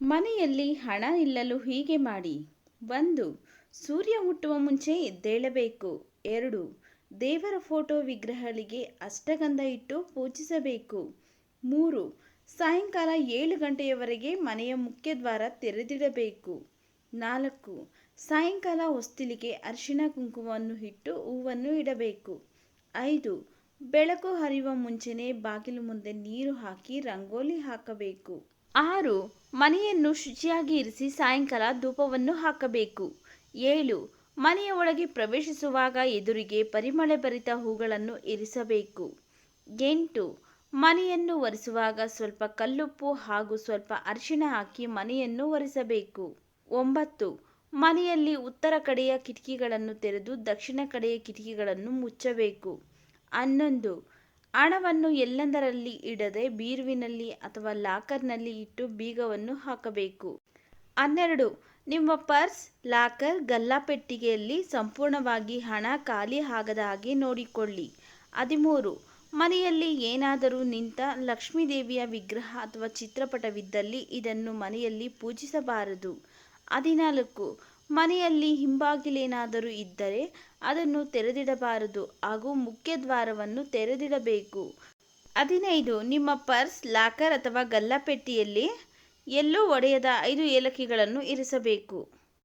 ಮನೆಯಲ್ಲಿ ಹಣ ನಿಲ್ಲಲು ಹೀಗೆ ಮಾಡಿ, ಒಂದು, ಸೂರ್ಯ ಹುಟ್ಟುವ ಮುಂಚೆ ಎದ್ದೇಳಬೇಕು. ಎರಡು, ದೇವರ ಫೋಟೋ ವಿಗ್ರಹಗಳಿಗೆ ಅಷ್ಟಗಂಧ ಇಟ್ಟು ಪೂಜಿಸಬೇಕು. ಮೂರು, ಸಾಯಂಕಾಲ ಏಳು ಗಂಟೆಯವರೆಗೆ ಮನೆಯ ಮುಖ್ಯದ್ವಾರ ತೆರೆದಿಡಬೇಕು. ನಾಲ್ಕು, ಸಾಯಂಕಾಲ ಹೊಸ್ತಿಲಿಗೆ ಅರಿಶಿಣ ಕುಂಕುಮವನ್ನು ಇಟ್ಟು ಹೂವನ್ನು ಇಡಬೇಕು. ಐದು, ಬೆಳಕು ಹರಿಯುವ ಮುಂಚೆನೇ ಬಾಗಿಲು ಮುಂದೆ ನೀರು ಹಾಕಿ ರಂಗೋಲಿ ಹಾಕಬೇಕು. ಆರು, ಮನೆಯನ್ನು ಶುಚಿಯಾಗಿ ಇರಿಸಿ ಸಾಯಂಕಾಲ ಧೂಪವನ್ನು ಹಾಕಬೇಕು. ಏಳು, ಮನೆಯ ಒಳಗೆ ಪ್ರವೇಶಿಸುವಾಗ ಎದುರಿಗೆ ಪರಿಮಳಭರಿತ ಹೂಗಳನ್ನು ಇರಿಸಬೇಕು. ಎಂಟು, ಮನೆಯನ್ನು ಒರೆಸುವಾಗ ಸ್ವಲ್ಪ ಕಲ್ಲುಪ್ಪು ಹಾಗೂ ಸ್ವಲ್ಪ ಅರಿಶಿಣ ಹಾಕಿ ಮನೆಯನ್ನು ಒರೆಸಬೇಕು. ಒಂಬತ್ತು, ಮನೆಯಲ್ಲಿ ಉತ್ತರ ಕಡೆಯ ಕಿಟಕಿಗಳನ್ನು ತೆರೆದು ದಕ್ಷಿಣ ಕಡೆಯ ಕಿಟಕಿಗಳನ್ನು ಮುಚ್ಚಬೇಕು. ಹನ್ನೊಂದು ಹಣವನ್ನು ಎಲ್ಲೆಂದರಲ್ಲಿ ಇಡದೆ ಬೀರುವಿನಲ್ಲಿ ಅಥವಾ ಲಾಕರ್ನಲ್ಲಿ ಇಟ್ಟು ಬೀಗವನ್ನು ಹಾಕಬೇಕು. ಹನ್ನೆರಡು, ನಿಮ್ಮ ಪರ್ಸ್, ಲಾಕರ್, ಗಲ್ಲಾಪೆಟ್ಟಿಗೆಯಲ್ಲಿ ಸಂಪೂರ್ಣವಾಗಿ ಹಣ ಖಾಲಿ ಆಗದ ಹಾಗೆ ನೋಡಿಕೊಳ್ಳಿ. ಹದಿಮೂರು, ಮನೆಯಲ್ಲಿ ಏನಾದರೂ ನಿಂತ ಲಕ್ಷ್ಮೀದೇವಿಯ ವಿಗ್ರಹ ಅಥವಾ ಚಿತ್ರಪಟವಿದ್ದಲ್ಲಿ ಇದನ್ನು ಮನೆಯಲ್ಲಿ ಪೂಜಿಸಬಾರದು. ಹದಿನಾಲ್ಕು ಮನೆಯಲ್ಲಿ ಹಿಂಬಾಗಿಲೇನಾದರೂ ಇದ್ದರೆ ಅದನ್ನು ತೆರೆದಿಡಬಾರದು, ಹಾಗೂ ಮುಖ್ಯ ದ್ವಾರವನ್ನು ತೆರೆದಿಡಬೇಕು. ಹದಿನೈದು, ನಿಮ್ಮ ಪರ್ಸ್, ಲಾಕರ್ ಅಥವಾ ಗಲ್ಲಾಪೆಟ್ಟಿಯಲ್ಲಿ ಎಲ್ಲೂ ಒಡೆಯದ ಐದು ಏಲಕ್ಕಿಗಳನ್ನು ಇರಿಸಬೇಕು.